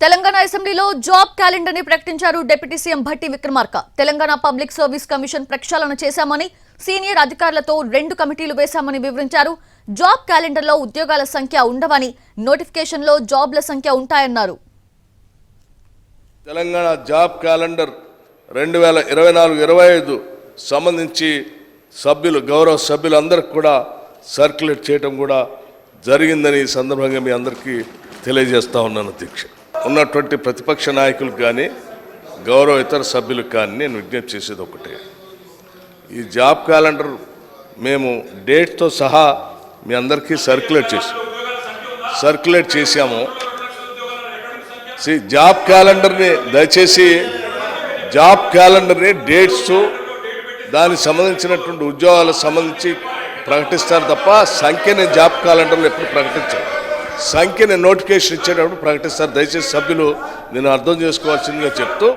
తెలంగాణ అసెంబ్లీలో జాబ్ క్యాలెండర్ని ప్రకటించారు deputy CM Bhatti Vikramarka. Telangana public service commission ప్రక్షాళన చేశామని సీనియర్ అధికారులతో రెండు కమిటీలు వేశామని వివరించారు. జాబ్ క్యాలెండర్లో ఉద్యోగాల సంఖ్య ఉండవని నోటిఫికేషన్లో జాబ్ల సంఖ్య ఉంటాయన్నారు. తెలంగాణ జాబ్ క్యాలెండర్ రెండు వేల ఇరవై నాలుగు ఇరవై ఐదు సంబంధించి సభ్యులు గౌరవ సభ్యులందరికీ కూడా సర్క్యులేట్ చేయడం కూడా జరిగిందని ఈ సందర్భంగా మీ అందరికీ తెలియజేస్తా ఉన్నాను దీక్ష ఉన్నటువంటి ప్రతిపక్ష నాయకులకు కానీ గౌరవ ఇతర సభ్యులకు కానీ నేను విజ్ఞప్తి చేసేది ఒకటే. ఈ జాబ్ క్యాలెండర్ మేము డేట్తో సహా మీ అందరికీ సర్క్యులేట్ చేసి సర్క్యులేట్ చేశాము. సి జాబ్ క్యాలెండర్ని దయచేసి జాబ్ క్యాలెండర్ని డేట్స్ దానికి సంబంధించినటువంటి ఉద్యోగాలకు సంబంధించి ప్రకటిస్తారు తప్ప సంఖ్యని జాబ్ క్యాలెండర్లు ఎప్పుడు ప్రకటించారు. సంఖ్యను నోటిఫికేషన్ ఇచ్చేటప్పుడు ప్రకటిస్తారు. దయచేసి సభ్యులు నేను అర్థం చేసుకోవాల్సిందిగా చెప్తూ